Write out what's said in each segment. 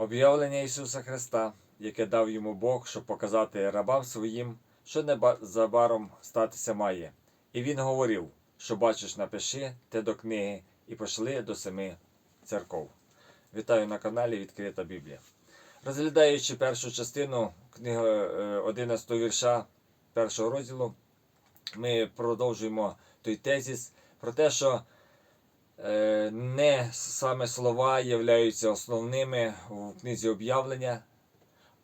Об'явлення Ісуса Христа, яке дав йому Бог, щоб показати рабам своїм, що незабаром статися має. І він говорив, що бачиш, напиши те до книги і пошли до семи церков. Вітаю на каналі Відкрита Біблія. Розглядаючи першу частину книги е, 11 вірша першого розділу, ми продовжуємо той тезіс про те, що е, не саме слова являються основними в книзі об'явлення,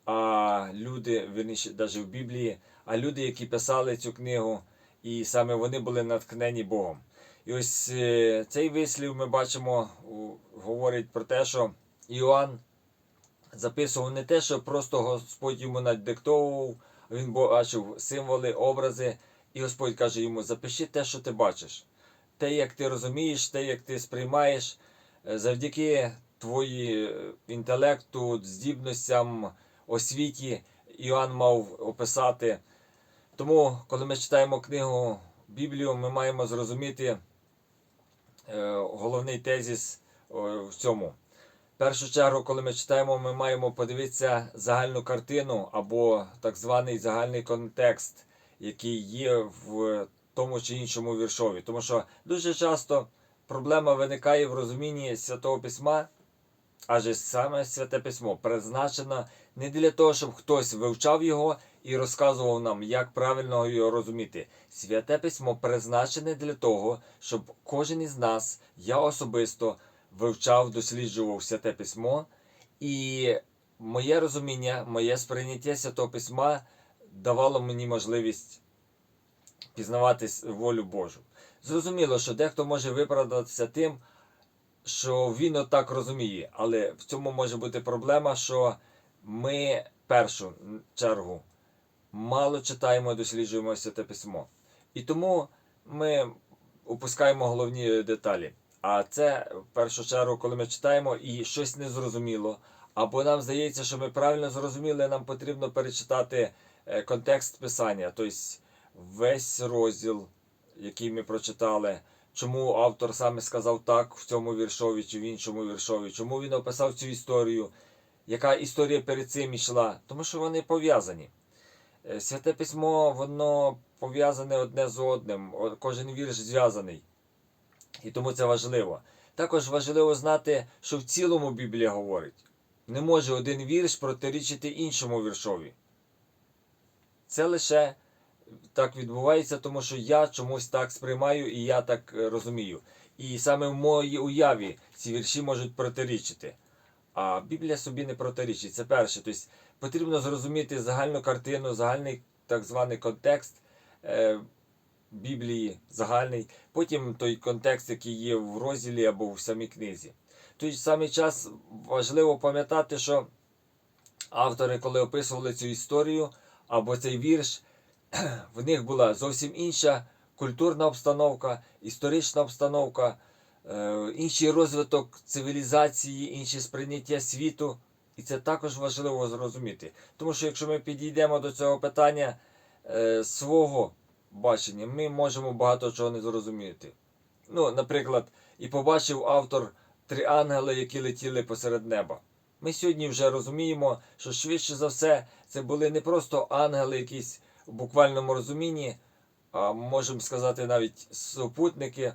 а люди, верніше, навіть в Біблії, а люди, які писали цю книгу, і саме вони були наткнені Богом. І ось е, цей вислів ми бачимо, говорить про те, що Іоанн записував не те, що просто Господь йому надиктовував, він бачив символи, образи, і Господь каже йому: запиши те, що ти бачиш, те, як ти розумієш, те, як ти сприймаєш, Е, завдяки твої е, інтелекту, здібностям, освіті Іоанн мав описати. Тому, коли ми читаємо книгу Біблію, ми маємо зрозуміти е, головний тезіс в цьому. В першу чергу, коли ми читаємо, ми маємо подивитися загальну картину або так званий загальний контекст, який є в тому чи іншому віршові. Тому що дуже часто проблема виникає в розумінні Святого Письма, адже саме Святе Письмо призначено не для того, щоб хтось вивчав його і розказував нам, як правильно його розуміти. Святе Письмо призначене для того, щоб кожен із нас, я особисто, вивчав, досліджував Святе Письмо, і моє розуміння, моє сприйняття Святого Письма давало мені можливість пізнавати волю Божу. Зрозуміло, що дехто може виправдатися тим, що він отак розуміє, але в цьому може бути проблема, що ми в першу чергу мало читаємо і досліджуємо Святе Письмо. І тому ми упускаємо головні деталі. А це в першу чергу, коли ми читаємо і щось незрозуміло, або нам здається, що ми правильно зрозуміли, нам потрібно перечитати е, контекст писання, тобто весь розділ, який ми прочитали. Чому автор саме сказав так в цьому віршові чи в іншому віршові? Чому він описав цю історію? Яка історія перед цим йшла? Тому що вони пов'язані. Е, Святе письмо, воно пов'язане одне з одним, кожен вірш зв'язаний. І тому це важливо. Також важливо знати, що в цілому Біблія говорить. Не може один вірш протирічити іншому віршові. Це лише так відбувається, тому що я чомусь так сприймаю і я так е, розумію. І саме в моїй уяві ці вірші можуть протирічити. А Біблія собі не протирічить. Це перше. Тобто потрібно зрозуміти загальну картину, загальний так званий контекст е, Біблії, загальний, потім той контекст, який є в розділі або в самій книзі. Той самий час важливо пам'ятати, що автори, коли описували цю історію або цей вірш, в них була зовсім інша культурна обстановка, історична обстановка, е, інший розвиток цивілізації, інше сприйняття світу. І це також важливо зрозуміти. Тому що якщо ми підійдемо до цього питання е, свого бачення, ми можемо багато чого не зрозуміти. Ну, наприклад, і побачив автор три ангели, які летіли посеред неба. Ми сьогодні вже розуміємо, що швидше за все це були не просто ангели, якісь в буквальному розумінні, можемо сказати навіть супутники,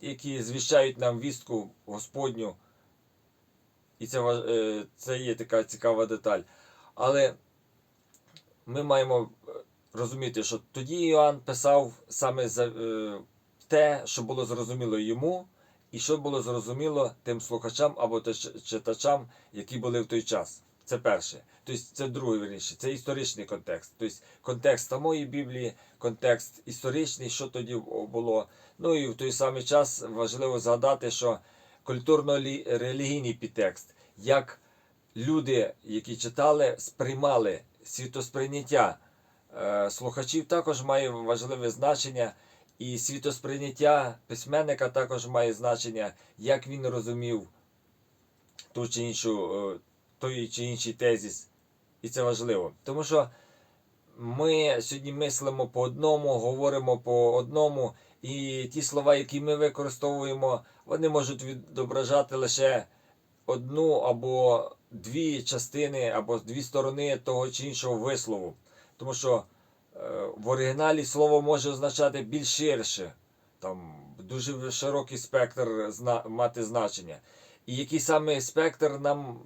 які звіщають нам вістку Господню. І це, е, це є така цікава деталь. Але ми маємо е, розуміти, що тоді Іоанн писав саме за е, те, що було зрозуміло йому, і що було зрозуміло тим слухачам або читачам, які були в той час. Це перше. Тобто це друге вірніше, це історичний контекст. Тобто контекст самої Біблії, контекст історичний, що тоді було. Ну і в той самий час важливо згадати, що культурно-релігійний підтекст, як люди, які читали, сприймали світосприйняття е, слухачів, також має важливе значення. І світосприйняття письменника також має значення, як він розумів ту чи іншу, е, той чи інший тезіс. І це важливо. Тому що ми сьогодні мислимо по одному, говоримо по одному, і ті слова, які ми використовуємо, вони можуть відображати лише одну або дві частини, або дві сторони того чи іншого вислову. Тому що е, в оригіналі слово може означати більш ширше, там дуже широкий спектр мати значення. І який саме спектр нам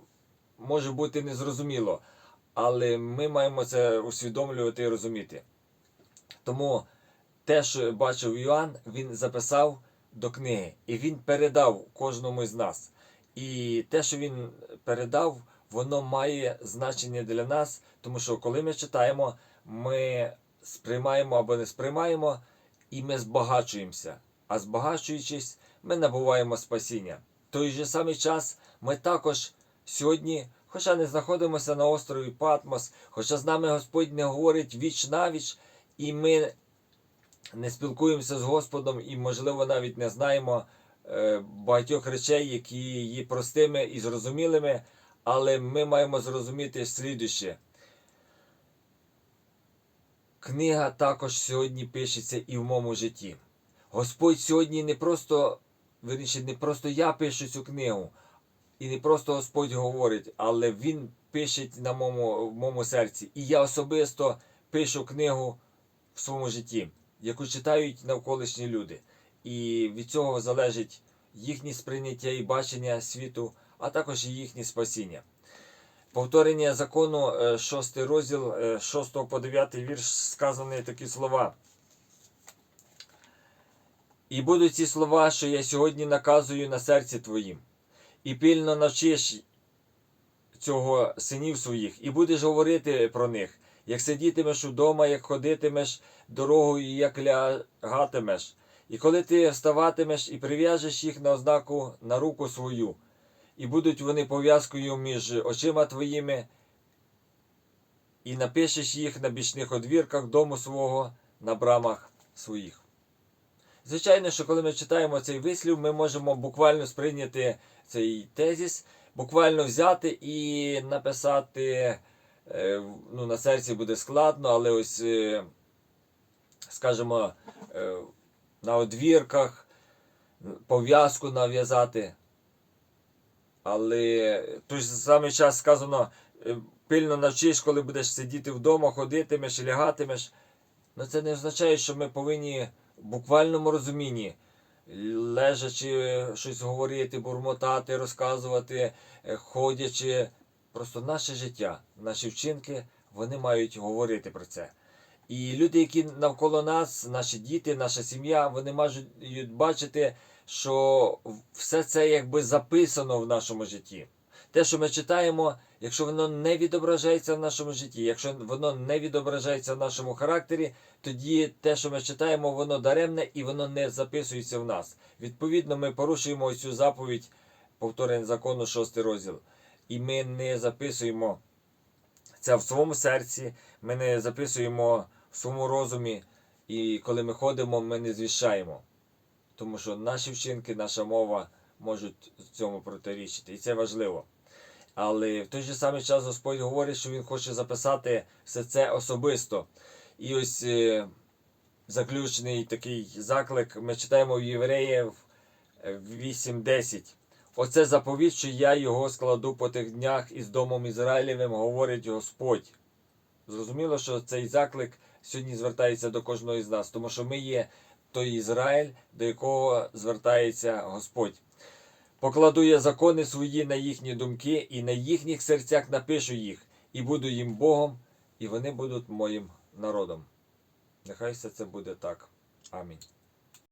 може бути незрозуміло. Але ми маємо це усвідомлювати і розуміти. Тому те, що бачив Йоанн, він записав до книги, і він передав кожному з нас. І те, що він передав, воно має значення для нас, тому що коли ми читаємо, ми сприймаємо або не сприймаємо, і ми збагачуємося. А збагачуючись, ми набуваємо спасіння. В той же самий час ми також сьогодні, хоча не знаходимося на острові Патмос, хоча з нами Господь не говорить віч навіч, і ми не спілкуємося з Господом і, можливо, навіть не знаємо е, багатьох речей, які є простими і зрозумілими, але ми маємо зрозуміти слідуще. Книга також сьогодні пишеться і в моєму житті. Господь сьогодні не просто, вірніше, не просто я пишу цю книгу, і не просто Господь говорить, але Він пише на моєму, в моєму серці. І я особисто пишу книгу в своєму житті, яку читають навколишні люди. І від цього залежить їхнє сприйняття і бачення світу, а також і їхнє спасіння. Повторення закону, 6 розділ, 6 по 9 вірш, сказані такі слова. І будуть ці слова, що я сьогодні наказую на серці твоїм, і пильно навчиш цього синів своїх, і будеш говорити про них, як сидітимеш удома, як ходитимеш дорогою, як лягатимеш. І коли ти вставатимеш і прив'яжеш їх на ознаку на руку свою, і будуть вони пов'язкою між очима твоїми, і напишеш їх на бічних одвірках дому свого, на брамах своїх. Звичайно, що коли ми читаємо цей вислів, ми можемо буквально сприйняти цей тезіс, буквально взяти і написати. е, Ну, на серці буде складно, але ось, е, скажімо, е, на одвірках пов'язку нав'язати. Але той же самий час сказано, пильно навчиш, коли будеш сидіти вдома, ходитимеш і лягатимеш. Ну це не означає, що ми повинні буквальному розумінні, лежачи щось говорити, бурмотати, розказувати, е, ходячи. Просто наше життя, наші вчинки, вони мають говорити про це. І люди, які навколо нас, наші діти, наша сім'я, вони можуть бачити, що все це якби записано в нашому житті. Те, що ми читаємо, якщо воно не відображається в нашому житті, якщо воно не відображається в нашому характері, тоді те, що ми читаємо, воно даремне і воно не записується в нас. Відповідно, ми порушуємо цю заповідь повторення закону, 6 розділ. І ми не записуємо це в своєму серці, ми не записуємо в своєму розумі, і коли ми ходимо, ми не звіщаємо. Тому що наші вчинки, наша мова можуть цьому протирічити. І це важливо. Але в той же самий час Господь говорить, що Він хоче записати все це особисто. І ось е, заключний такий заклик ми читаємо в Євреїв 8.10. Оце заповідь, що я його складу по тих днях із домом Ізраїлевим, говорить Господь. Зрозуміло, що цей заклик сьогодні звертається до кожного із нас, тому що ми є той Ізраїль, до якого звертається Господь. Покладу я закони свої на їхні думки, і на їхніх серцях напишу їх, і буду їм Богом, і вони будуть моїм народом. Нехай все це буде так. Амінь.